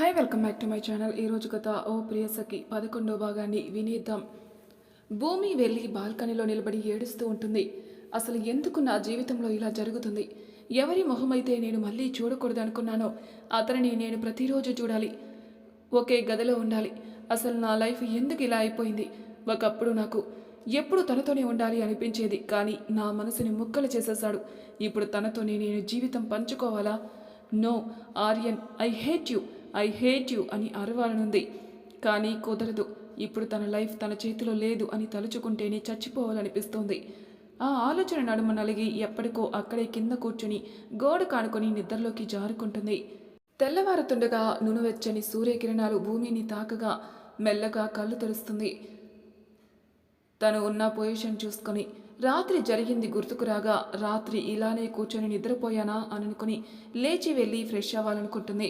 Hi welcome back to my channel. ఈరోజు కథ. ఓ ప్రియసఖి పదకొండో భాగాన్ని వినేద్దాం. భూమి వెళ్ళి బాల్కనీలో నిలబడి ఏడుస్తూ ఉంటుంది. అసలు ఎందుకు నా జీవితంలో ఇలా జరుగుతుంది? ఎవరి మొహమైతే నేను మళ్ళీ చూడకూడదు అనుకున్నానో అతనిని నేను ప్రతిరోజు చూడాలి. ఒకే గదిలో ఉండాలి. అసలు నా లైఫ్ ఎందుకు ఇలా అయిపోయింది? ఒకప్పుడు నాకు ఎప్పుడు తనతోనే ఉండాలి అనిపించేది కానీ నా మనసుని ముక్కలు చేసేశాడు. ఇప్పుడు తనతోనే నేను జీవితం పంచుకోవాలా? No Aryan I hate you. I hate you అని అరవాలనుంది. కానీ కుదరదు. ఇప్పుడు తన లైఫ్ తన చేతిలో లేదు అని తలుచుకుంటేనే చచ్చిపోవాలనిపిస్తోంది. ఆ ఆలోచన నడుమ నలిగి ఎప్పటికో అక్కడే కింద కూర్చుని గోడ కానుకొని నిద్రలోకి జారుకుంటుంది. తెల్లవారుతుండగా నునువెచ్చని సూర్యకిరణాలు భూమిని తాకగా మెల్లగా కళ్ళు తెరుస్తుంది. తను ఉన్న పొజిషన్ చూసుకొని రాత్రి జరిగింది గుర్తుకురాగా రాత్రి ఇలానే కూర్చొని నిద్రపోయానా అని అనుకుని లేచి వెళ్ళి ఫ్రెష్ అవ్వాలనుకుంటుంది.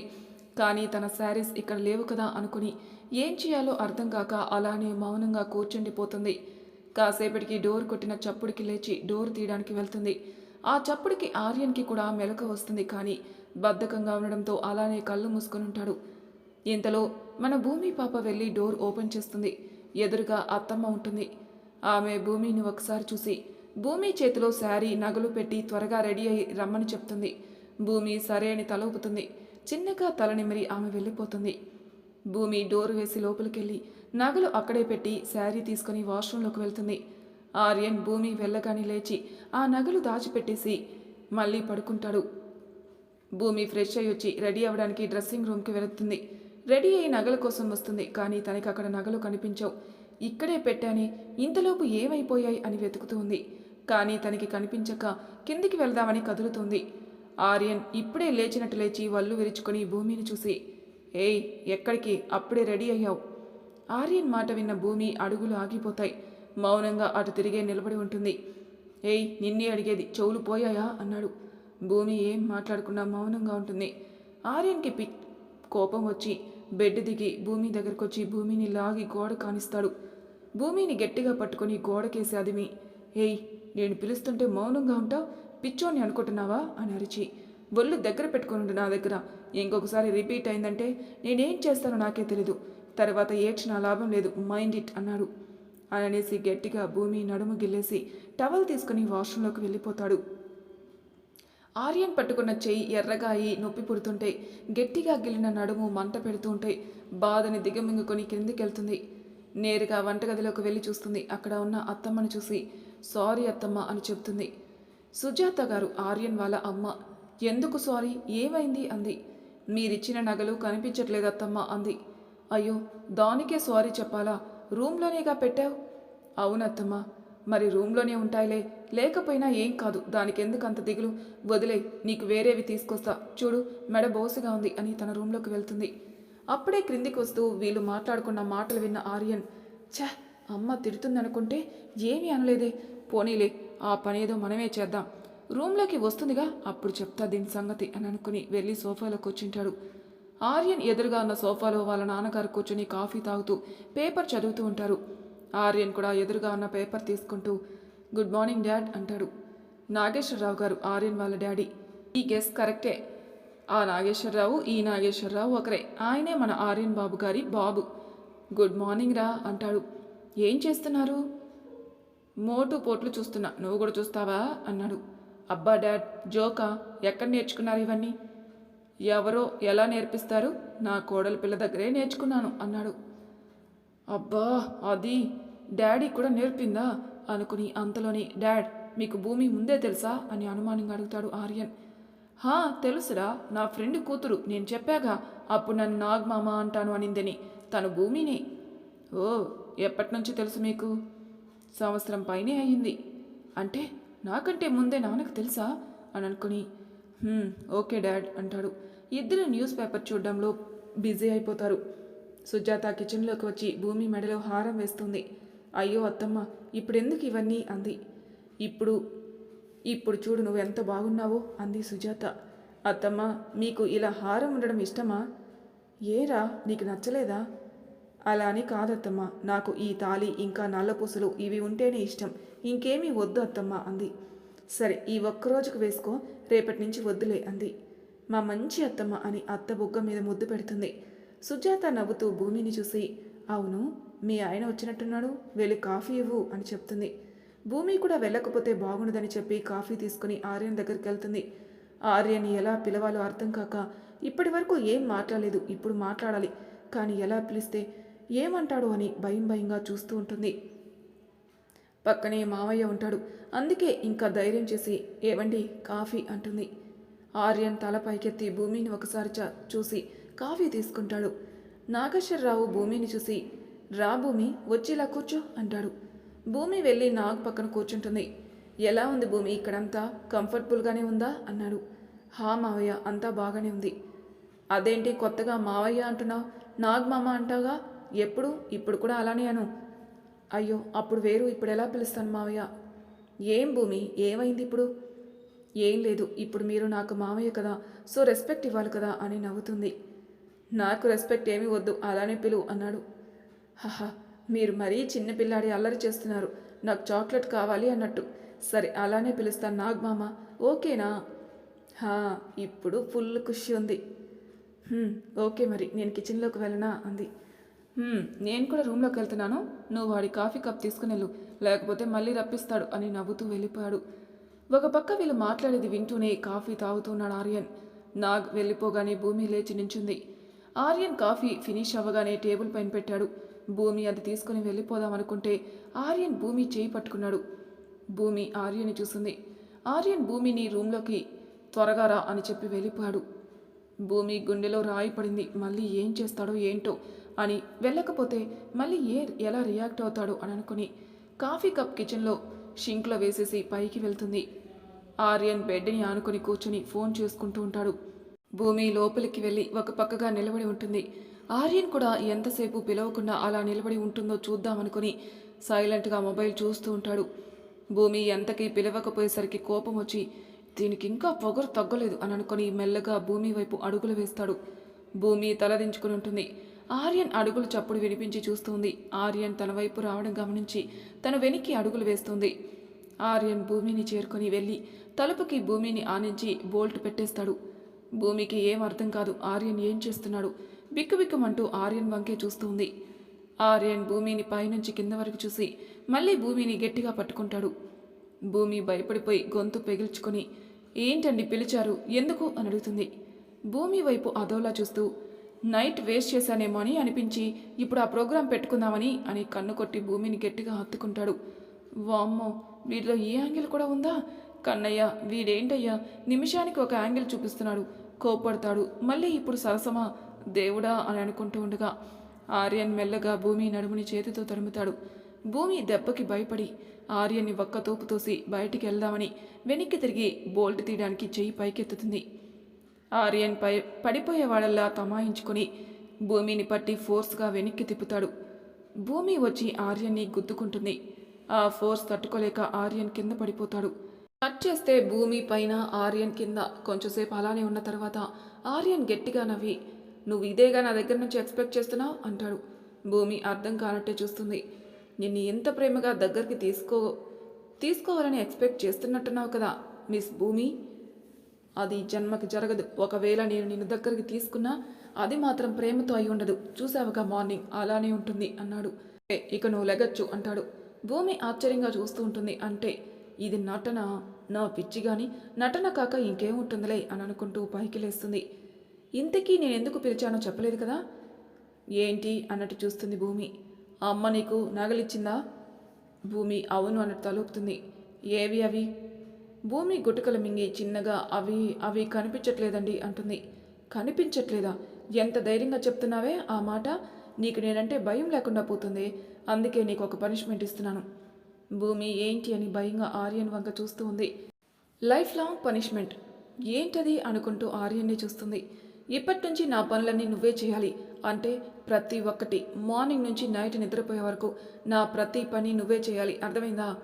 కానీ తన శారీస్ ఇక్కడ లేవు కదా అనుకుని ఏం చేయాలో అర్థం కాక అలానే మౌనంగా కూర్చుండిపోతుంది. కాసేపటికి డోర్ కొట్టిన చప్పుడికి లేచి డోర్ తీయడానికి వెళ్తుంది. ఆ చప్పుడికి ఆర్యన్కి కూడా మెలక వస్తుంది కానీ బద్ధకంగా ఉండడంతో అలానే కళ్ళు మూసుకొని ఉంటాడు ఇంతలో మన భూమి పాప వెళ్ళి డోర్ ఓపెన్ చేస్తుంది. ఎదురుగా అత్తమ్మ ఉంటుంది. ఆమె భూమిని ఒకసారి చూసి భూమి చేతిలో శారీ నగలు పెట్టి త్వరగా రెడీ అయి రమ్మని చెప్తుంది. భూమి సరే అని తల ఊపుతుంది చిన్నగా తల నిమిరి ఆమె వెళ్ళిపోతుంది. భూమి డోర్ వేసి లోపలికెళ్ళి నగలు అక్కడే పెట్టి శారీ తీసుకుని వాష్రూంలోకి వెళ్తుంది. ఆర్యన్ భూమి వెళ్ళగానే లేచి ఆ నగలు దాచిపెట్టేసి మళ్ళీ పడుకుంటాడు. భూమి ఫ్రెష్ అయ్యి వచ్చి రెడీ అవ్వడానికి డ్రెస్సింగ్ రూమ్కి వెళుతుంది. రెడీ అయ్యి నగల కోసం వస్తుంది కానీ తనకి అక్కడ నగలు కనిపించవు. ఇక్కడే పెట్టానే ఇంతలోపు ఏమైపోయాయి అని వెతుకుతూ ఉంది. కానీ తనకి కనిపించక కిందికి వెళ్దామని కదులుతుంది. ఆర్యన్ ఇప్పుడే లేచినట్టు లేచి వల్లు విరుచుకొని భూమిని చూసి ఏయ్ ఎక్కడికి? అప్పుడే రెడీ అయ్యావు. ఆర్యన్ మాట విన్న భూమి అడుగులు ఆగిపోతాయి. మౌనంగా అటు తిరిగే నిలబడి ఉంటుంది. ఏయ్ నిన్నే అడిగేది చెవులు పోయాయా? అన్నాడు. భూమి ఏం మాట్లాడకుండా మౌనంగా ఉంటుంది. ఆర్యన్కి పిక్ కోపం వచ్చి బెడ్ దిగి భూమి దగ్గరకు వచ్చి భూమిని లాగి గోడ కానిస్తాడు. భూమిని గట్టిగా పట్టుకొని గోడకేసి అదిమి ఏయ్ నేను పిలుస్తుంటే మౌనంగా ఉంటావు? పిచ్చోని అనుకుంటున్నావా? అని అరిచి ఒళ్ళు దగ్గర పెట్టుకుని నా దగ్గర. ఇంకొకసారి రిపీట్ అయిందంటే నేనేం చేస్తానో నాకే తెలీదు. తర్వాత ఏడ్చిన లాభం లేదు. మైండ్ ఇట్ అన్నాడు. అని అనేసి గట్టిగా భూమి నడుము గిల్లేసి టవల్ తీసుకుని వాష్రూంలోకి వెళ్ళిపోతాడు. ఆర్యన్ పట్టుకున్న చెయ్యి ఎర్రగా అయి నొప్పి పుడుతుంటే గట్టిగా గిల్లిన నడుము మంట పెడుతూ ఉంటే బాధని దిగమింగుకొని కిందికెళ్తుంది నేరుగా వంటగదిలోకి వెళ్ళి చూస్తుంది. అక్కడ ఉన్న అత్తమ్మని చూసి సారీ అత్తమ్మ అని చెప్తుంది సుజాత గారు ఆర్యన్ వాళ్ళ అమ్మ. ఎందుకు సారీ? ఏమైంది? అంది. మీరిచ్చిన నగలు కనిపించట్లేదత్తమ్మ అంది. అయ్యో దానికే సారీ చెప్పాలా? రూమ్లోనేగా పెట్టావు? అవునత్తమ్మ. మరి రూమ్లోనే ఉంటాయిలే. లేకపోయినా ఏం కాదు. దానికి ఎందుకు అంత దిగులు? వదిలే నీకు వేరేవి తీసుకొస్తా. చూడు మెడ బోసుగా ఉంది అని తన రూమ్లోకి వెళ్తుంది. అప్పుడే క్రిందికి వస్తూ వీళ్ళు మాట్లాడుకున్న మాటలు విన్న ఆర్యన్ ఛ అమ్మ తిడుతుందనుకుంటే ఏమీ అనలేదే. పోనీలే ఆ పనేదో మనమే చేద్దాం. రూమ్లోకి వస్తుందిగా అప్పుడు చెప్తా దీని సంగతి అని అనుకుని వెళ్ళి సోఫాలో కూర్చుంటాడు ఆర్యన్ ఎదురుగా ఉన్న సోఫాలో వాళ్ళ నాన్నగారు కూర్చుని కాఫీ తాగుతూ పేపర్ చదువుతూ ఉంటారు. ఆర్యన్ కూడా ఎదురుగా ఉన్న పేపర్ తీసుకుంటూ గుడ్ మార్నింగ్ డాడ్ అంటాడు. నాగేశ్వరరావు గారు ఆర్యన్ వాళ్ళ డాడీ. ఈ గెస్ కరెక్టే. ఆ నాగేశ్వరరావు ఈ నాగేశ్వరరావు ఒకరే. ఆయనే మన ఆర్యన్ బాబు గారి బాబు. గుడ్ మార్నింగ్ రా అంటాడు. ఏం చేస్తున్నారు? మోటు పోట్లు చూస్తున్నా. నువ్వు కూడా చూస్తావా? అన్నాడు. అబ్బా డాడ్ జోకా ఎక్కడ నేర్చుకున్నారు ఇవన్నీ? ఎవరో ఎలా నేర్పిస్తారు? నా కోడలి పిల్ల దగ్గరే నేర్చుకున్నాను అన్నాడు. అబ్బా అది డాడీ కూడా నేర్పిందా? అనుకుని అంతలోని డాడ్ మీకు భూమి ముందే తెలుసా? అని అనుమానంగా అడుగుతాడు ఆర్యన్. హా తెలుసురా నా ఫ్రెండ్ కూతురు నేను చెప్పాగా అప్పుడు నన్ను నాగ్మామ అంటాను అనిందని తను భూమిని. ఓ ఎప్పటి నుంచి తెలుసు మీకు? సంవత్సరం పైనే అయ్యింది అంటే నాకంటే ముందే నాన్నకు తెలుసా? అని అనుకుని ఓకే డాడ్ అంటాడు. ఇద్దరు న్యూస్ పేపర్ చూడడంలో బిజీ అయిపోతారు. సుజాత కిచెన్లోకి వచ్చి భూమి మెడలో హారం వేస్తుంది. అయ్యో అత్తమ్మ ఇప్పుడెందుకు ఇవన్నీ? అంది. ఇప్పుడు ఇప్పుడు చూడు నువ్వు ఎంత బాగున్నావో అంది సుజాత. అత్తమ్మ మీకు ఇలా హారం ఉండడం ఇష్టమా? ఏరా నీకు నచ్చలేదా? అలా అని కాదత్తమ్మ. నాకు ఈ తాళి ఇంకా నల్లపూసలు ఇవి ఉంటేనే ఇష్టం. ఇంకేమీ వద్దు అత్తమ్మ అంది. సరే ఈ ఒక్కరోజుకు వేసుకో రేపటి నుంచి వద్దులే అంది. మా మంచి అత్తమ్మ అని అత్త బుగ్గ మీద ముద్దు పెడుతుంది. సుజాత నవ్వుతూ భూమిని చూసి అవును మీ ఆయన వచ్చినట్టున్నాడు వెళ్ళి కాఫీ ఇవ్వు అని చెప్తుంది. భూమి కూడా వెళ్ళకపోతే బాగుండదని చెప్పి కాఫీ తీసుకుని ఆర్యన్ దగ్గరికి వెళ్తుంది. ఆర్యన్ ఎలా పిలవాలో అర్థం కాక ఇప్పటి వరకు ఏం మాట్లాడలేదు ఇప్పుడు మాట్లాడాలి. కానీ ఎలా పిలిస్తే ఏమంటాడో అని భయం భయంగా చూస్తూ ఉంటుంది. పక్కనే మావయ్య ఉంటాడు. అందుకే ఇంకా ధైర్యం చేసి ఏవండి కాఫీ అంటుంది. ఆర్యన్ తల పైకెత్తి భూమిని ఒకసారి చ చూసి కాఫీ తీసుకుంటాడు. నాగేశ్వరరావు భూమిని చూసి రా భూమి వచ్చేలా కూర్చో అంటాడు. భూమి వెళ్ళి నాగ్ పక్కన కూర్చుంటుంది. ఎలా ఉంది భూమి ఇక్కడంతా కంఫర్టబుల్గానే ఉందా? అన్నాడు. హా మావయ్య అంతా బాగానే ఉంది. అదేంటి కొత్తగా మావయ్య అంటున్నావు? నాగ్ మామ అంటావుగా? ఎప్పుడు? ఇప్పుడు కూడా అలానే అను. అయ్యో అప్పుడు వేరు ఇప్పుడు ఎలా పిలుస్తాను మావయ్య? ఏం భూమి? ఏమైంది ఇప్పుడు? ఏం లేదు ఇప్పుడు మీరు నాకు మావయ్య కదా సో రెస్పెక్ట్ ఇవ్వాలి కదా అని నవ్వుతుంది. నాకు రెస్పెక్ట్ ఏమీ వద్దు అలానే పిలువు అన్నాడు. హహ మీరు మరీ చిన్నపిల్లాడి అల్లరి చేస్తున్నారు నాకు చాక్లెట్ కావాలి అన్నట్టు. సరే అలానే పిలుస్తాను నాగ్ మామ ఓకేనా? హా ఇప్పుడు ఫుల్ ఖుషి ఉంది. ఓకే మరి నేను కిచెన్లోకి వెళ్ళనా? అంది. నేను కూడా రూమ్లోకి వెళ్తున్నాను. నువ్వు వాడి కాఫీ కప్ తీసుకుని వెళ్ళు. లేకపోతే మళ్ళీ రప్పిస్తాడు అని నవ్వుతూ వెళ్ళిపోయాడు. ఒక పక్క వీళ్ళు మాట్లాడేది వింటూనే కాఫీ తాగుతున్నాడు ఆర్యన్. నాగ్ వెళ్ళిపోగానే భూమి లేచి నించుంది. ఆర్యన్ కాఫీ ఫినిష్ అవ్వగానే టేబుల్ పైన పెట్టాడు. భూమి అది తీసుకుని వెళ్ళిపోదాం అనుకుంటే ఆర్యన్ భూమి చేయి పట్టుకున్నాడు. భూమి ఆర్యని చూసింది. ఆర్యన్ భూమిని రూమ్లోకి త్వరగా రా అని చెప్పి వెళ్ళిపోయాడు. భూమి గుండెలో రాయి పడింది. మళ్ళీ ఏం చేస్తాడో ఏంటో అని వెళ్ళకపోతే మళ్ళీ ఏ ఎలా రియాక్ట్ అవుతాడో అని అనుకుని కాఫీ కప్ కిచెన్లో షింక్లో వేసేసి పైకి వెళ్తుంది. ఆర్యన్ బెడ్ని ఆనుకొని కూర్చుని ఫోన్ చేసుకుంటూ ఉంటాడు. భూమి లోపలికి వెళ్ళి ఒక పక్కగా నిలబడి ఉంటుంది. ఆర్యన్ కూడా ఎంతసేపు పిలవకుండా అలా నిలబడి ఉంటుందో చూద్దామనుకుని సైలెంట్గా మొబైల్ చూస్తూ ఉంటాడు. భూమి ఎంతకీ పిలవకపోయేసరికి కోపం వచ్చి దీనికి ఇంకా పొగరు తగ్గలేదు అని అనుకుని మెల్లగా భూమి వైపు అడుగులు వేస్తాడు. భూమి తలదించుకుని ఉంటుంది. ఆర్యన్ అడుగులు చప్పుడు వినిపించి చూస్తుంది. ఆర్యన్ తన వైపు రావడం గమనించి తన వెనక్కి అడుగులు వేస్తుంది. ఆర్యన్ భూమిని చేరుకొని వెళ్ళి తలుపుకి భూమిని ఆనించి బోల్ట్ పెట్టేస్తాడు. భూమికి ఏం అర్థం కాదు. ఆర్యన్ ఏం చేస్తున్నాడు? బిక్కుబిక్కుమంటూ ఆర్యన్ వంకే చూస్తుంది. ఆర్యన్ భూమిని పైనుంచి కింద వరకు చూసి మళ్ళీ భూమిని గట్టిగా పట్టుకుంటాడు. భూమి భయపడిపోయి గొంతు పెగిల్చుకొని ఏంటండి పిలిచారు? ఎందుకు? అని అడుగుతుంది. భూమి వైపు అదోలా చూస్తూ నైట్ వేస్ట్ చేశానేమో అని అనిపించి ఇప్పుడు ఆ ప్రోగ్రాం పెట్టుకుందామని అని కన్ను కొట్టి భూమిని గట్టిగా హత్తుకుంటాడు. వామ్మో వీటిలో ఏ యాంగిల్ కూడా ఉందా? కన్నయ్య వీడేంటయ్యా? నిమిషానికి ఒక యాంగిల్ చూపిస్తున్నాడు. కోపడతాడు మళ్ళీ ఇప్పుడు సరసమా? దేవుడా అని అనుకుంటూ ఉండగా ఆర్యన్ మెల్లగా భూమి నడుముని చేతితో తరుముతాడు. భూమి దెబ్బకి భయపడి ఆర్యన్ని ఒక్క తోపు తోసి బయటికి వెళ్దామని వెనక్కి తిరిగి బోల్ట్ తీయడానికి చెయ్యి పైకెత్తుతుంది. ఆర్యన్ పై పడిపోయేవాడల్లా తమాయించుకొని భూమిని పట్టి ఫోర్స్గా వెనక్కి తిప్పుతాడు. భూమి వచ్చి ఆర్యన్ని గుద్దుకుంటుంది. ఆ ఫోర్స్ తట్టుకోలేక ఆర్యన్ కింద పడిపోతాడు. కట్ చేస్తే భూమి పైన ఆర్యన్ కింద కొంచెంసేపు అలానే ఉన్న తర్వాత ఆర్యన్ గట్టిగా నవ్వి నువ్వు ఇదేగా నా దగ్గర నుంచి ఎక్స్పెక్ట్ చేస్తున్నావు అంటాడు. భూమి అర్థం కానట్టే చూస్తుంది. నిన్ను ఎంత ప్రేమగా దగ్గరికి తీసుకో తీసుకోవాలని ఎక్స్పెక్ట్ చేస్తున్నట్టున్నావు కదా మిస్ భూమి. అది జన్మకి జరగదు. ఒకవేళ నేను నిన్ను దగ్గరికి తీసుకున్నా అది మాత్రం ప్రేమతో అయి ఉండదు. చూసావుగా మార్నింగ్? అలానే ఉంటుంది అన్నాడు. ఇక నువ్వు లెగచ్చు అంటాడు. భూమి ఆశ్చర్యంగా చూస్తూ ఉంటుంది. అంటే ఇది నటన? నా పిచ్చి గాని నటన కాక ఇంకేముంటుందిలే అని అనుకుంటూ పైకి లేస్తుంది. ఇంతకీ నేను ఎందుకు పిలిచానో చెప్పలేదు కదా? ఏంటి? అన్నట్టు చూస్తుంది భూమి. ఆ అమ్మ నీకు నగలిచ్చిందా? భూమి అవును అన్నట్టు తలుపుతుంది. ఏవి అవి? భూమి గుటకలు మింగి చిన్నగా అవి అవి కనిపించట్లేదండి అంటుంది. కనిపించట్లేదా? ఎంత ధైర్యంగా చెప్తున్నావే ఆ మాట? నీకు నేనంటే భయం లేకుండా పోతుంది. అందుకే నీకు ఒక పనిష్మెంట్ ఇస్తున్నాను. భూమి ఏంటి అని భయంగా ఆర్యన్ వంక చూస్తూ ఉంది. Life long punishment. ఏంటది అనుకుంటూ ఆర్యన్ని చూస్తుంది. ఇప్పటి నుంచి నా పనులన్నీ నువ్వే చేయాలి. అంటే ప్రతి ఒక్కటి మార్నింగ్ నుంచి నైట్ నిద్రపోయే వరకు నా ప్రతి పని నువ్వే చేయాలి. అర్థమైందా?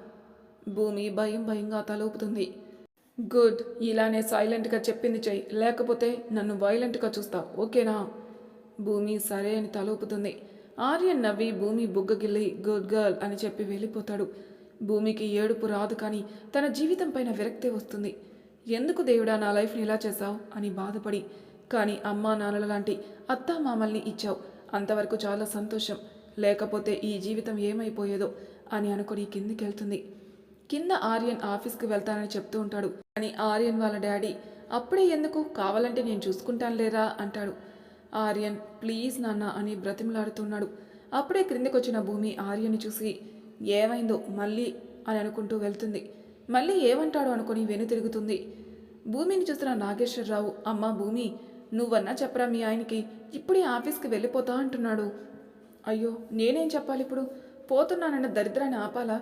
భూమి భయం భయంగా తలూపుతుంది. గుడ్ ఇలానే సైలెంట్గా చెప్పింది చెయ్యి. లేకపోతే నన్ను వైలెంట్గా చూస్తావు ఓకేనా? భూమి సరే అని తలూపుతుంది. ఆర్యన్ నవ్వి భూమి బుగ్గగిల్లి గుడ్ గర్ల్ అని చెప్పి వెళ్ళిపోతాడు. భూమికి ఏడుపు రాదు కానీ తన జీవితం పైన విరక్తే వస్తుంది. ఎందుకు దేవుడా నా లైఫ్ని ఇలా చేశావు? అని బాధపడి. కానీ అమ్మా నాన్నల లాంటి అత్తా మామల్ని ఇచ్చావు. అంతవరకు చాలా సంతోషం. లేకపోతే ఈ జీవితం ఏమైపోయేదో అని అనుకుని కిందికి వెళ్తుంది కింద ఆర్యన్ ఆఫీస్కి వెళ్తానని చెప్తూ ఉంటాడు. కానీ ఆర్యన్ వాళ్ళ డాడీ అప్పుడే ఎందుకు? కావాలంటే నేను చూసుకుంటాను లేరా అంటాడు. ఆర్యన్ ప్లీజ్ నాన్న అని బ్రతిమలాడుతున్నాడు. అప్పుడే క్రిందికి వచ్చిన భూమి ఆర్యన్ని చూసి ఏమైందో? మళ్ళీ అని అనుకుంటూ వెళ్తుంది. మళ్ళీ ఏమంటాడో అనుకుని వెనుతిరుగుతుంది భూమిని చూసిన నాగేశ్వరరావు అమ్మ భూమి నువ్వన్నా చెప్పరా మీ ఆయనకి? ఇప్పుడే ఆఫీస్కి వెళ్ళిపోతా అంటున్నాడు. అయ్యో నేనేం చెప్పాలి ఇప్పుడు పోతున్నానన్న దరిద్రాన్ని ఆపాలా?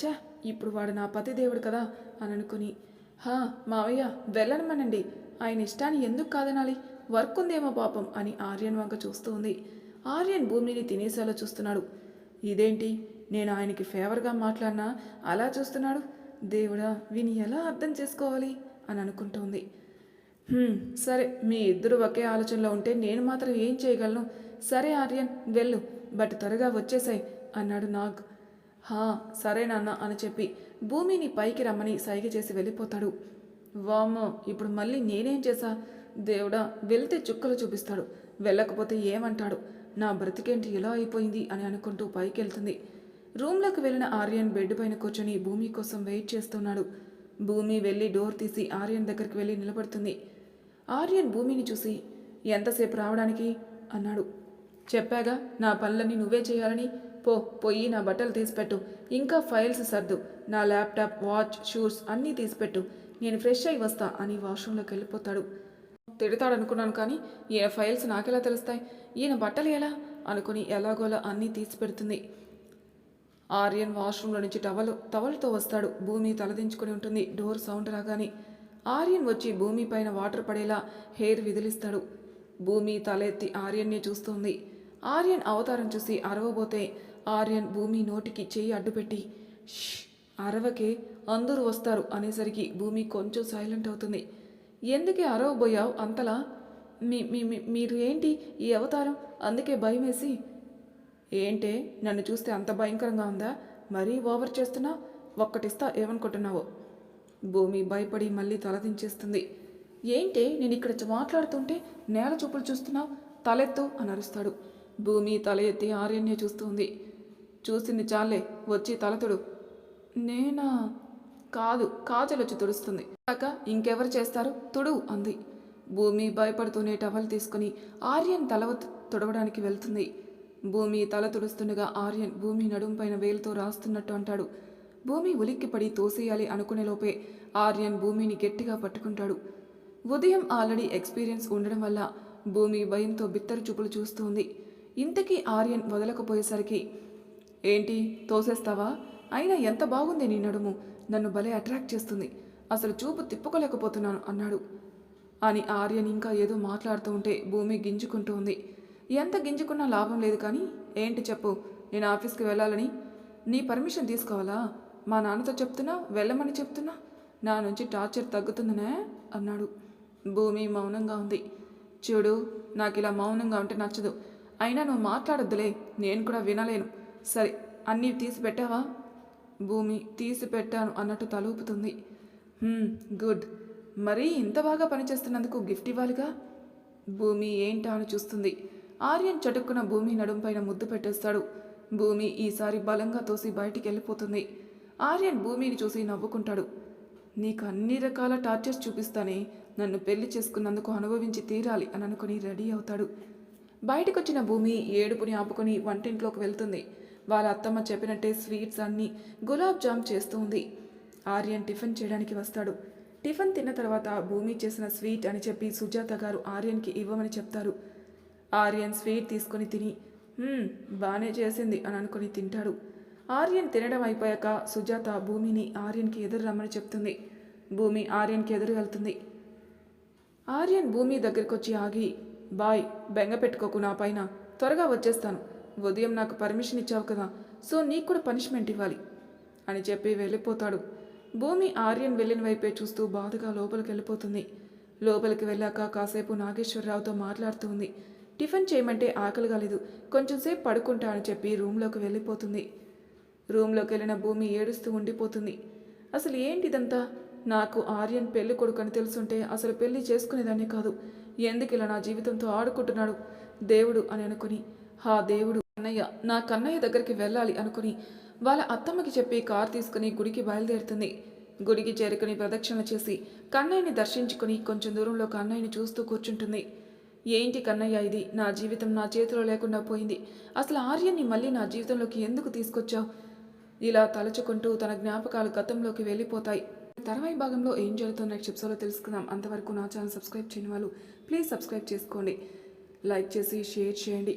ఛే ఇప్పుడు వాడు నా పతిదేవుడు కదా అని అనుకుని హా మావయ్య వెళ్ళనమనండి ఆయన ఇష్టాన్ని ఎందుకు కాదనాలి? వర్క్ ఉందేమో పాపం అని ఆర్యన్ వంక చూస్తూ ఉంది. ఆర్యన్ భూమిని తినేసేలా చూస్తున్నాడు. ఇదేంటి? నేను ఆయనకి ఫేవర్గా మాట్లాడినా అలా చూస్తున్నాడు? దేవుడా విని ఎలా అర్థం చేసుకోవాలి? అని అనుకుంటుంది సరే మీ ఇద్దరు ఒకే ఆలోచనలో ఉంటే నేను మాత్రం ఏం చేయగలను? సరే ఆర్యన్ వెళ్ళు బట్ త్వరగా వచ్చేసాయి అన్నాడు నాగ్. హా సరే నాన్న అని చెప్పి భూమిని పైకి రమ్మని సైగ చేసి వెళ్ళిపోతాడు. వామ్మో ఇప్పుడు మళ్ళీ నేనేం చేశా? దేవుడా వెళ్తే చుక్కలు చూపిస్తాడు. వెళ్ళకపోతే ఏమంటాడు? నా బ్రతికేంటి ఇలా అయిపోయింది అని అనుకుంటూ పైకి వెళ్తుంది రూమ్లోకి వెళ్ళిన ఆర్యన్ బెడ్ పైన కూర్చొని భూమి కోసం వెయిట్ చేస్తున్నాడు. భూమి వెళ్ళి డోర్ తీసి ఆర్యన్ దగ్గరికి వెళ్ళి నిలబడుతుంది. ఆర్యన్ భూమిని చూసి ఎంతసేపు రావడానికి? అన్నాడు. చెప్పాగా నా పనులన్నీ నువ్వే చేయాలని పో పోయి నా బట్టలు తీసిపెట్టు. ఇంకా ఫైల్స్ సర్దు. నా ల్యాప్టాప్ వాచ్ షూస్ అన్నీ తీసిపెట్టు. నేను ఫ్రెష్ అయి వస్తా అని వాష్రూమ్లోకి వెళ్ళిపోతాడు. తిడతాడనుకున్నాను కానీ ఈయన ఫైల్స్ నాకెలా తెలుస్తాయి? ఈయన బట్టలు ఎలా? అనుకుని ఎలాగోలా అన్నీ తీసి పెడుతుంది ఆర్యన్ వాష్రూమ్లో నుంచి టవల్ టవల్తో వస్తాడు. భూమి తలదించుకొని ఉంటుంది. డోర్ సౌండ్ రాగానే ఆర్యన్ వచ్చి భూమి పైన వాటర్ పడేలా హెయిర్ విదిలిస్తాడు. భూమి తలెత్తి ఆర్యన్ని చూస్తుంది. ఆర్యన్ అవతారం చూసి అరవబోతే ఆర్యన్ భూమి నోటికి చేయి అడ్డుపెట్టి "ష్, అరవకే అందరూ వస్తారు అనేసరికి భూమి కొంచెం సైలెంట్ అవుతుంది. ఎందుకే అరవబోయావు అంతలా? మీ మీ మీరు ఏంటి ఈ అవతారం? అందుకే భయమేసి ఏంటే నన్ను చూస్తే అంత భయంకరంగా ఉందా? మరీ ఓవర్ చేస్తున్నా? ఒక్కటిస్తా ఏమనుకుంటున్నావో భూమి భయపడి మళ్ళీ తలదించేస్తుంది ఏంటే నేను ఇక్కడ మాట్లాడుతుంటే నేల చూపులు చూస్తున్నావు? తలెత్తు అని అరుస్తాడు భూమి తల ఎత్తి ఆర్యన్య చూస్తుంది చూసింది చాలే వచ్చి తలతుడు నేనా? కాదు కాజలొచ్చి తుడుస్తుంది. కాక ఇంకెవరు చేస్తారు? తుడు అంది. భూమి భయపడుతూనే టవల్ తీసుకుని ఆర్యన్ తల తుడవడానికి వెళ్తుంది. భూమి తల తుడుస్తుండగా ఆర్యన్ భూమి నడుంపైన వేలుతో రాస్తున్నట్టు అంటాడు. భూమి ఉలిక్కిపడి తోసేయాలి అనుకునే లోపే ఆర్యన్ భూమిని గట్టిగా పట్టుకుంటాడు. ఉదయం ఆల్రెడీ ఎక్స్పీరియన్స్ ఉండడం వల్ల భూమి భయంతో బిత్తరు చూపులు చూస్తుంది ఇంతకీ ఆర్యన్ వదలకపోయేసరికి ఏంటి? తోసేస్తావా? అయినా ఎంత బాగుంది నీ నడుము? నన్ను భలే అట్రాక్ట్ చేస్తుంది. అసలు చూపు తిప్పుకోలేకపోతున్నాను అన్నాడు. అని ఆర్యన్ ఇంకా ఏదో మాట్లాడుతూ ఉంటే భూమి గింజుకుంటూ ఉంది. ఎంత గింజుకున్నా లాభం లేదు కానీ ఏంటి చెప్పు? నేను ఆఫీస్కి వెళ్ళాలని. నీ పర్మిషన్ తీసుకోవాలా? మా నాన్నతో చెప్తున్నా వెళ్ళమని చెప్తున్నా? నా నుంచి టార్చర్ తగ్గుతుందనే? అన్నాడు. భూమి మౌనంగా ఉంది. చూడు నాకు ఇలా మౌనంగా ఉంటే నచ్చదు. అయినా నువ్వు మాట్లాడొద్దులే. నేను కూడా వినలేను. సరే అన్నీ తీసి పెట్టావా? భూమి తీసి పెట్టాను అన్నట్టు తలూపుతుంది. గుడ్. మరీ ఇంత బాగా పనిచేస్తున్నందుకు గిఫ్ట్ ఇవ్వాలిగా? భూమి ఏంటా అని చూస్తుంది. ఆర్యన్ చటుక్కున భూమి నడుంపైన ముద్దు పెట్టేస్తాడు. భూమి ఈసారి బలంగా తోసి బయటికి వెళ్ళిపోతుంది ఆర్యన్ భూమిని చూసి నవ్వుకుంటాడు. నీకు అన్ని రకాల టార్చర్స్ చూపిస్తానే నన్ను పెళ్ళి చేసుకున్నందుకు అనుభవించి తీరాలి అని అనుకుని రెడీ అవుతాడు. బయటకొచ్చిన భూమి ఏడుపుని ఆపుకొని వంటింట్లోకి వెళ్తుంది. వాళ్ళ అత్తమ్మ చెప్పినట్టే స్వీట్స్ అన్నీ గులాబ్ జామ్ చేస్తూ ఉంది. ఆర్యన్ టిఫిన్ చేయడానికి వస్తాడు. టిఫిన్ తిన్న తర్వాత భూమి చేసిన స్వీట్ అని చెప్పి సుజాత గారు ఆర్యన్కి ఇవ్వమని చెప్తారు. ఆర్యన్ స్వీట్ తీసుకొని తిని బాగానే చేసింది అని అనుకుని తింటాడు. ఆర్యన్ తినడం అయిపోయాక సుజాత భూమిని ఆర్యన్కి ఎదురు రమ్మని చెప్తుంది. భూమి ఆర్యన్కి ఎదురు వెళ్తుంది. ఆర్యన్ భూమి దగ్గరికి వచ్చి ఆగి బాయ్ బెంగ పెట్టుకోకు నా పైన త్వరగా వచ్చేస్తాను. ఉదయం నాకు పర్మిషన్ ఇచ్చావు కదా సో నీకు కూడా పనిష్మెంట్ ఇవ్వాలి. అని చెప్పి వెళ్ళిపోతాడు. భూమి ఆర్యన్ వెళ్ళిన వైపే చూస్తూ బాధగా లోపలికి వెళ్ళిపోతుంది. లోపలికి వెళ్ళాక కాసేపు నాగేశ్వరరావుతో మాట్లాడుతూ ఉంది. టిఫిన్ చేయమంటే ఆకలిగా లేదు కొంచెంసేపు పడుకుంటా అని చెప్పి రూమ్లోకి వెళ్ళిపోతుంది. రూమ్లోకి వెళ్ళిన భూమి ఏడుస్తూ ఉండిపోతుంది. అసలు ఏంటిదంతా? నాకు ఆర్యన్ పెళ్ళి కొడుకు అని తెలుసుంటే అసలు పెళ్ళి చేసుకునేదాన్ని కాదు. ఎందుకు ఇలా నా జీవితంతో ఆడుకుంటున్నాడు? దేవుడు అని అనుకుని హా దేవుడు. కన్నయ్య నా కన్నయ్య దగ్గరికి వెళ్ళాలి అనుకుని వాళ్ళ అత్తమ్మకి చెప్పి కారు తీసుకుని గుడికి బయలుదేరుతుంది. గుడికి చేరుకుని ప్రదక్షిణ చేసి కన్నయ్యని దర్శించుకుని కొంచెం దూరంలో కన్నయ్యని చూస్తూ కూర్చుంటుంది. ఏంటి కన్నయ్య ఇది? నా జీవితం నా చేతిలో లేకుండా పోయింది. అసలు ఆర్యన్ని మళ్ళీ నా జీవితంలోకి ఎందుకు తీసుకొచ్చావు? ఇలా తలుచుకుంటూ తన జ్ఞాపకాలు గతంలోకి వెళ్ళిపోతాయి. తర్వాయి భాగంలో ఏం జరుగుతుందో నెక్స్ట్ ఎపిసోడ్లో తెలుసుకుందాం. అంతవరకు నా ఛానల్ సబ్స్క్రైబ్ చేయని వాళ్ళు ప్లీజ్ సబ్స్క్రైబ్ చేసుకోండి. లైక్ చేసి షేర్ చేయండి.